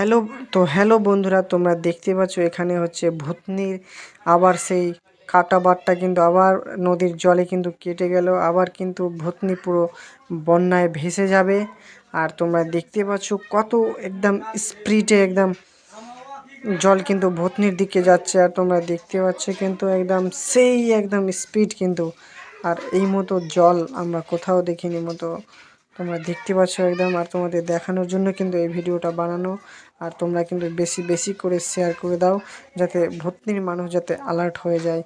Hello, তো hello বন্ধুরা, তোমরা দেখতে পাচ্ছ এখানে হচ্ছে ভূতনির আবার সেই কাটা বাটটা কিন্তু আবার নদীর জলে কিন্তু কেটে গেল, আবার কিন্তু ভূতনি পুরো বন্যায় ভেসে যাবে। আর তোমরা দেখতে পাচ্ছ কত একদম স্পিডে একদম জল কিন্তু ভূতনির দিকে যাচ্ছে, আর তোমরা দেখতে পাচ্ছ কিন্তু একদম সেই একদম স্পিড কিন্তু। আর এই মতো জল আমরা কোথাও দেখিনি মতো তোমরা দেখতে পাচ্ছ একদম, আর তোমাদের দেখানোর জন্য কিন্তু এই ভিডিওটা বানানো। আর তোমরা কিন্তু বেশি বেশি করে শেয়ার করে দাও যাতে ভর্তির মানুষ যাতে অ্যালার্ট হয়ে যায়।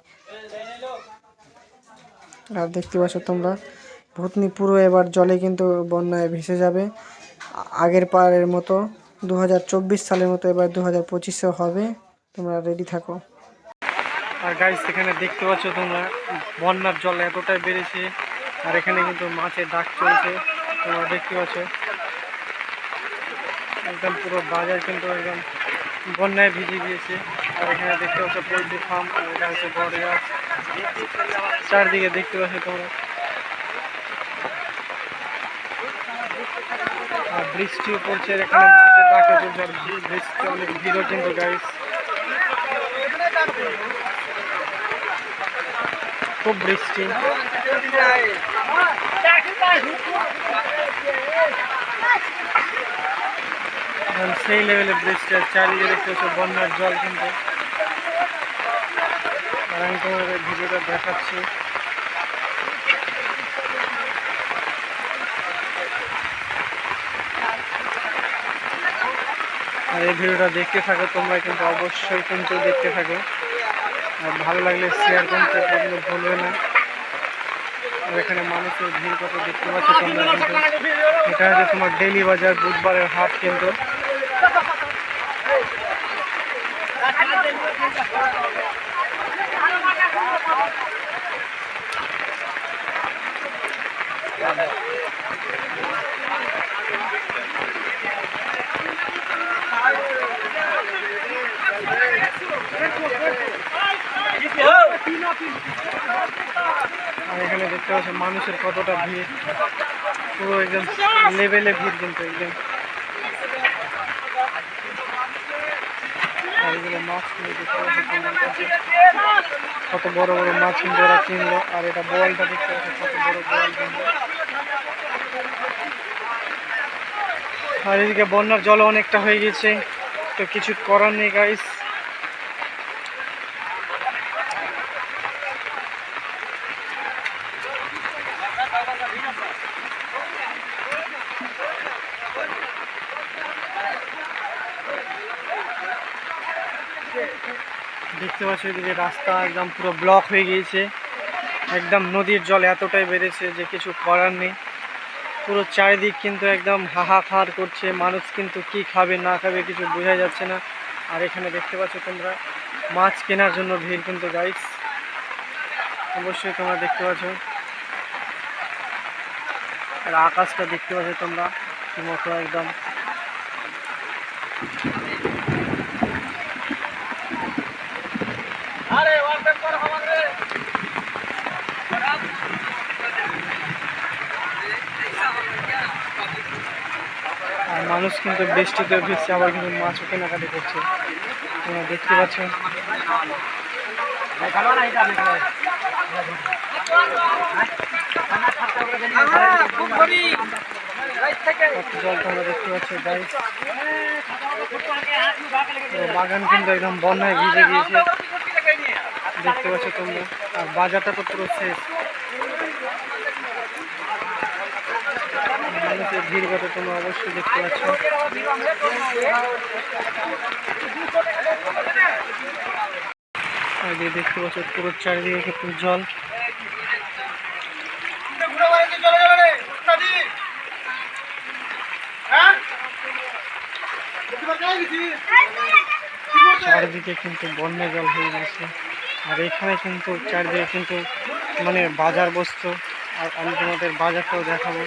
আর দেখতে পাচ্ছ তোমরা ভূতনি পুরো এবার জলে কিন্তু বন্যায় ভেসে যাবে। আগের পারের মতো দু হাজার চব্বিশ সালের মতো এবার দু হাজার পঁচিশেও হবে। তোমরা রেডি থাকো। আর গাইস এখানে দেখতে পাচ্ছ তোমরা, বন্যার জল এতটাই বেড়েছে, আর এখানে কিন্তু মাছের ডাক চলছে। তোমরা দেখতে পাচ্ছ একদম পুরো বাজার কিন্তু একদম বন্যায় ভিজে গিয়েছে। আর এখানে দেখতে পাচ্ছ পোলট্রি ফার্ম, আর এটা হচ্ছে বড় গাছ। চারদিকে দেখতে পাচ্ছ তোমরা। আর বৃষ্টিও পড়ছে এখানে মাছের চলছে আর বৃষ্টি, অনেক ভিড়ও কিন্তু গাইস খুব বৃষ্টি। সেই লেভেলে বৃষ্টি চারিদিকে দেখতে বন্যার জল কিন্তু। আমি তোমাদের ভিডিওটা দেখাচ্ছি। আর এই ভিডিওটা দেখতে থাকো, তোমরা কিন্তু অবশ্যই কিন্তু দেখতে থাকো। আর ভালো লাগলে শেয়ার করতে কিন্তু ভুলবে না। আর এখানে মানুষের ভিড় কত দেখতে পাচ্ছ তোমরা কিন্তু। হচ্ছে তোমার ডেলি বাজার, বুধবারের হাট কিন্তু। এখানে দেখতে পাচ্ছ মানুষের কতটা ভিড়। পুরো একদম লেভেলে ভিড় কিন্তু একদম। পাচ্ছ কত বড় বড় মাছ কিন্তু ওরা কিনলো, আর এটা বলটা দেখতে পাচ্ছ কত বড় বল কিনলো আর এদিকে বন্যার জল অনেকটা হয়ে গেছে, তো কিছু করার নেই গাইস দেখতে পাচ্ছ এদিকে রাস্তা একদম পুরো ব্লক হয়ে গিয়েছে। একদম নদীর জল এতটাই বেড়েছে যে কিছু করার নেই। পুরো চারিদিক কিন্তু একদম হাহাকার করছে। মানুষ কিন্তু কি খাবে, না খাবে কিছু বোঝা যাচ্ছে না। আর এখানে দেখতে পাচ্ছ তোমরা, মাছ কেনার জন্য ভিড় কিন্তু গাইস অবশ্যই তোমরা দেখতে পাচ্ছ। আর আকাশটা দেখতে পাচ্ছ তোমরা, কি মতো একদম। মানুষ কিন্তু বৃষ্টিতে ভিজছে, আবার কিন্তু মাছও কেনাকাটি করছে। দেখতে তোমরা দেখতে পাচ্ছ। বাগান কিন্তু একদম বন্যায় ভিজে গিয়েছে। দেখতে পাচ্ছ তোমরা। আর বাজারটা তো পুরো শেষ। মানুষের ভিড় কত তোমরা অবশ্যই দেখতে পাচ্ছ। এই দেখতে পাচ্ছ পুরো চারিদিকে কিন্তু জল। চারিদিকে কিন্তু বন্যা জল হয়ে গেছে। আর এখানে কিন্তু চারদিকে কিন্তু মানে বাজার বস্তু, আর আমি তোমাদের বাজারটাও দেখাবো।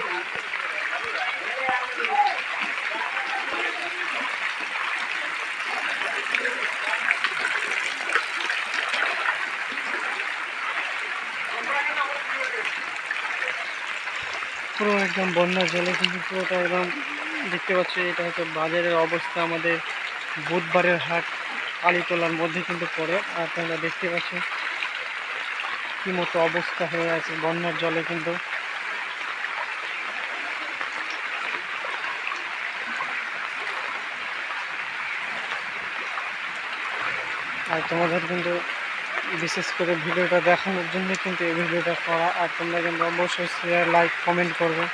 পুরো একদম বন্যার জলে কিন্তু পুরোটা একদম দেখতে পাচ্ছি, এটা হচ্ছে বাজারের অবস্থা আমাদের বুধবারের হাট। কালীতলার মধ্যে কিন্তু পড়ে। আর তোমরা দেখতে পাচ্ছ কি মতো অবস্থা হয়ে আছে বন্যার জলে কিন্তু। আর তোমাদের কিন্তু বিশেষ করে ভিডিওটা দেখানোর জন্য কিন্তু এই ভিডিওটা করা। আর তোমরা কিন্তু অবশ্যই শেয়ার লাইক কমেন্ট করবে।